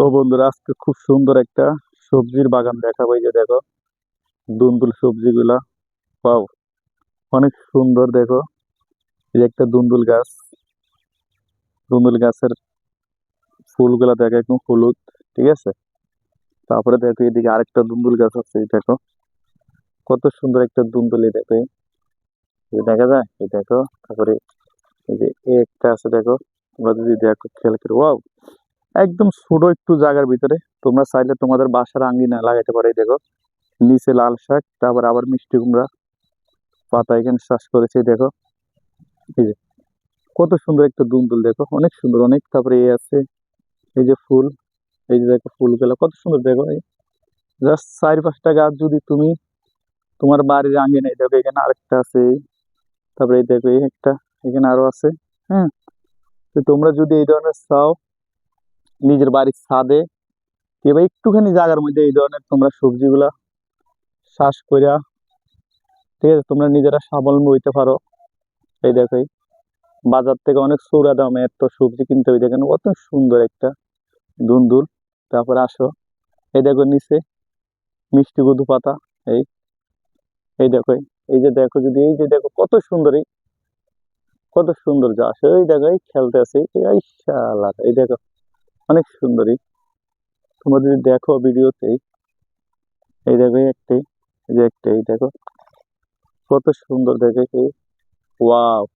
তো বন্ধুরা, আজকে খুব সুন্দর একটা সবজির বাগান দেখাবো এই যে দেখো, দুন্দুল সবজিগুলা। পাও অনেক সুন্দর দেখো। এই একটা দুন্দুল গাছ, দুন্দুল গাছের ফুলগুলা দেখো একদম হলুদ, ঠিক আছে? তারপরে দেখো এদিকে আরেকটা দুন্দুল গাছ আছে, এই দেখো। কত সুন্দর একটা দুন্দুল দেখো। দেখা যায়? এই দেখো, তারপরে এই যে একটা আছে দেখো। তোমরা যদি দেখো, খেয়াল করে। ওয়াও একদম ছোট একটু জায়গার ভিতরে। তোমরা চাইলে তোমাদের বাসার আঙ্গিনা লাগাইতে পারো দেখো। নিচে লাল শাক, তারপর আবার মিষ্টি কুমড়া, পাতা এখানে চাষ করেছে দেখো। এই যে, কত সুন্দর একটা দুন্দুল দেখো। অনেক সুন্দর, অনেক, তারপরে এই আছে, এই যে ফুল, এই যে দেখো ফুলগুলো, কত সুন্দর, দেখো। এই জাস্ট চার পাঁচটা গাছ যদি তুমি তোমার বাড়ির আঙ্গিনায়, দেখো, এখানে আরেকটা আছে তারপরে এই দেখো, এই একটা, এখানে আরও আছে হ্যাঁ? তো তোমরা যদি এই ধরনের চাও নিজের বাড়ির ছাদে। কিংবা একটুখানি জায়গার মধ্যে এই ধরনের তোমরা সবজিগুলা চাষ করিয়া ঠিক আছে, তোমরা নিজেরা স্বাবলম্বী হইতে পারো। এই দেখো বাজার থেকে অনেক চৌড়া দামে এত সবজি কিনতে হয় দেখেন কত সুন্দর একটা দুন্দুল। তারপরে আসো, এই দেখো নিচে মিষ্টি কদু পাতা, এই এই দেখো, এই- যে দেখো যদি, এই যে দেখো কত সুন্দর, এই, কত সুন্দর যা আসে, এই দেখো, এই খেলতে আছে এই শালা এই দেখো। অনেক সুন্দরী। তোমরা যদি দেখো ভিডিওতে, এই দেখো একটি, এই যে একটা, এই দেখো। কত সুন্দর দেখে ওয়াও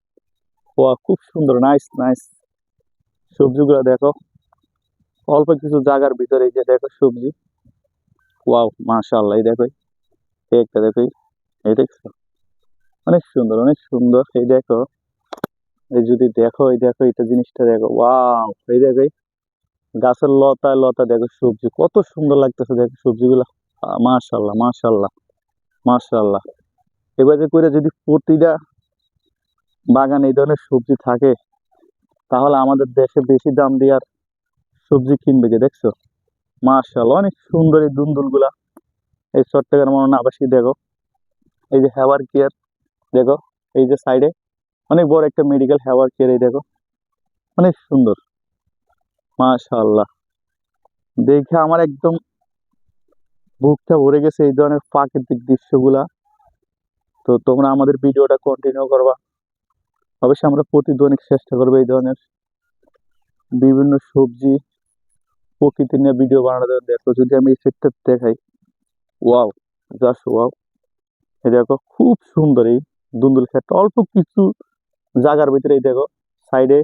ওয়া খুব সুন্দর, নাইস নাইস। সবজিগুলো দেখো, অল্প কিছু জায়গার ভিতরে যে দেখো সবজি। ওয়াও, মাশাআল্লাহ, এই দেখো। এই একটা দেখো, এই- দেখছ অনেক সুন্দর অনেক সুন্দর, এই দেখো। এই যদি দেখো, এই দেখো এটা জিনিসটা দেখো, ওয়াও, এই দেখো। গাছের লতায় লতা দেখো সবজি, কত সুন্দর লাগতেছে দেখো সবজিগুলো। মাশাল্লাহ মাশাল্লাহ মাশাল্লাহ এবারে করে যদি প্রতিটা বাগানে এই ধরনের সবজি থাকে, তাহলে আমাদের দেশে বেশি দাম দিয়ে আর সবজি কিনবে যে দেখছ? মাশাল্লাহ অনেক সুন্দর এই দুন্দুলগুলা। এই চট্টগ্রাম মনে আবাসিক, দেখো। এই যে হেওয়ার কেয়ার, দেখো, এই যে সাইডে অনেক বড় একটা মেডিকেল হেওয়ার কেয়ার, এই দেখো। অনেক সুন্দর। মাশাল্লাহ দেখে আমার একদম বুকটা ভরে গেছে এই ধরনের প্রাকৃতিক দৃশ্যগুলা। তো তোমরা আমাদের ভিডিওটা কন্টিনিউ করবা। অবশ্যই আমরা প্রতিদিন চেষ্টা করব এই ধরনের বিভিন্ন সবজি, প্রকৃতি নিয়ে ভিডিও বানানো দেখো, যদি আমি এই সেটটা দেখাই, ওয়াও, জাস্ট ওয়াও। এই দেখো, খুব সুন্দর এই দুন্দুল ক্ষেতটা। অল্প কিছু জায়গার ভিতরে এই দেখো, সাইডে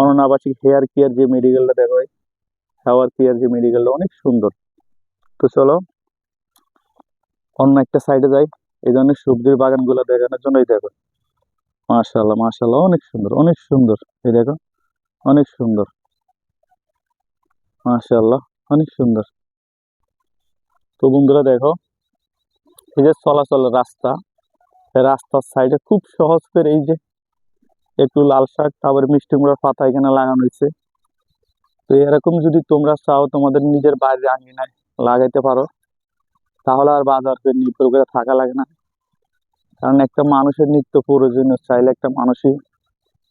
অননাবাসিক হেয়ার কেয়ার যে মেডিকেলটা দেখো হেয়ার কেয়ার যে মেডিকেলটা অনেক সুন্দর। তো চলো, অন্য একটা সাইডে যাই। এই ধরনের সবজির বাগানগুলো দেখানোর জন্যই দেখো। মাশাল্লাহ মাশাল্লাহ অনেক সুন্দর অনেক সুন্দর। এই দেখো, অনেক সুন্দর। মাশাল্লাহ অনেক সুন্দর। তো বন্ধুরা দেখো, এই যে চলাচলের রাস্তা রাস্তার সাইডে খুব সহজ করে এই যে একটু লাল শাক, তারপরে মিষ্টি কুমড়ার পাতা এখানে লাগানো হয়েছে। তো এরকম যদি তোমরা চাও তোমাদের নিজের বাড়ির আঙিনায় লাগাইতে পারো, তাহলে আর বাজারকে নির্ভর করে থাকা লাগে না। কারণ একটা মানুষের নিত্য প্রয়োজনীয় চাইলে একটা মানুষই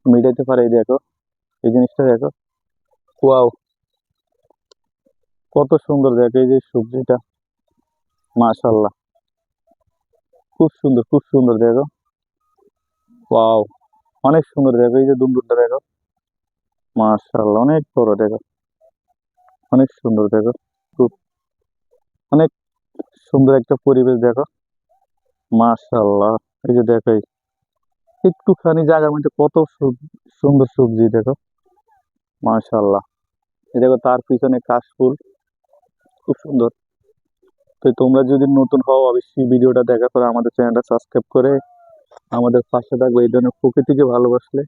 মিটাইতে পারে, এই দেখো, এই জিনিসটা দেখো। ওয়াও! কত সুন্দর দেখো, এই যে সবজিটা। মাশাল্লাহ খুব সুন্দর খুব সুন্দর দেখো। ওয়াও! অনেক সুন্দর দেখো এই যে দুন্দুরটা দেখো মাশাল্লাহ অনেক বড় দেখো অনেক সুন্দর দেখো খুব অনেক সুন্দর একটা পরিবেশ দেখো মাশাল্লাহ এই যে দেখো একটুখানি জায়গার মধ্যে কত সুন্দর সবজি দেখো। মাশাল্লাহ এই দেখো তার পিছনে কাশফুল, খুব সুন্দর। তো তোমরা যদি নতুন হও, অবশ্যই ভিডিওটা দেখার পরে আমাদের চ্যানেলটা সাবস্ক্রাইব করে আমাদের পাশে থাকবে এই ধরনের প্রকৃতিকে ভালোবাসলে